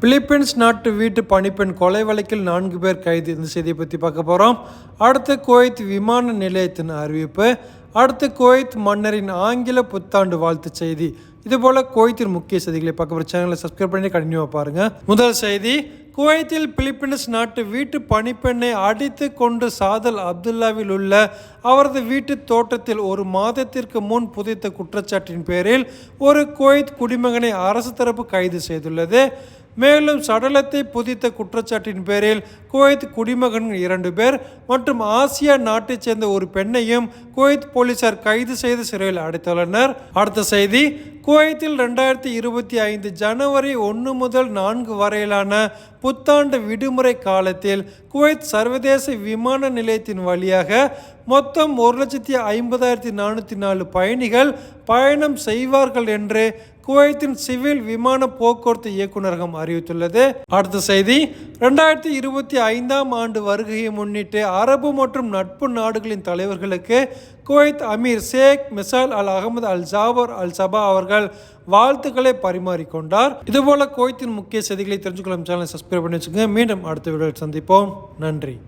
Philippines நாட்டு வீட்டு பணிப்பெண் கொலை வழக்கில் நான்கு பேர் கைது. இந்த செய்தியை பற்றி பார்க்க போகிறோம் அடுத்து குவைத் விமான நிலையத்தின் அறிவிப்பு. அடுத்து குவைத் மன்னரின் ஆங்கில புத்தாண்டு வாழ்த்து செய்தி. இதுபோல் குவைத்தின் முக்கிய செய்திகளை பார்க்க போகிற சேனலை சப்ஸ்கிரைப் பண்ணி கண்டினியூவாக பாருங்கள் முதல் செய்தி குவைத்தில் பிலிப்பீன்ஸ் நாட்டு வீட்டு பணிப்பெண்ணை அடித்து கொண்டு சாதல் அப்துல்லாவில் உள்ள அவரது வீட்டு தோட்டத்தில் ஒரு மாதத்திற்கு முன் புதைத்த குற்றச்சாட்டின் பேரில் ஒரு குவைத் குடிமகனை அரசு தரப்பு கைது செய்துள்ளது. மேலும் சடலத்தை புதித்த குற்றச்சாட்டின் பேரில் குவைத் குடிமகன்கள் இரண்டு பேர் மற்றும் ஆசியா நாட்டைச் சேர்ந்த ஒரு பெண்ணையும் குவைத் போலீசார் கைது செய்து சிறையில் அடைத்துள்ளனர் அடுத்த செய்தி குவைத்தில் ரெண்டாயிரத்தி இருபத்தி ஐந்து ஜனவரி ஒன்று முதல் நான்கு வரையிலான புத்தாண்டு விடுமுறை காலத்தில் குவைத் சர்வதேச விமான நிலையத்தின் வழியாக மொத்தம் ஒரு லட்சத்தி ஐம்பதாயிரத்தி நானூற்றி நாலு பயணிகள் பயணம் செய்வார்கள் என்று குவைத்தின் சிவில் விமான போக்குவரத்து இயக்குநரகம் அறிவித்துள்ளது. அடுத்த செய்தி ரெண்டாயிரத்தி இருபத்தி ஐந்தாம் ஆண்டு வருகையை முன்னிட்டு அரபு மற்றும் நட்பு நாடுகளின் தலைவர்களுக்கு Kuwait Amir Sheikh Mishal Al Ahmad Al Jaber Al Sabah அவர்கள் வாழ்த்துக்களை பரிமாறிக்கொண்டார். இதுபோல கோயத்தின் முக்கிய செய்திகளை தெரிஞ்சுக்கொள்ளும் சேனலை சப்ஸ்கிரைப் பண்ணி வச்சுக்கோங்க. மீண்டும் அடுத்த வீடியோ சந்திப்போம். நன்றி.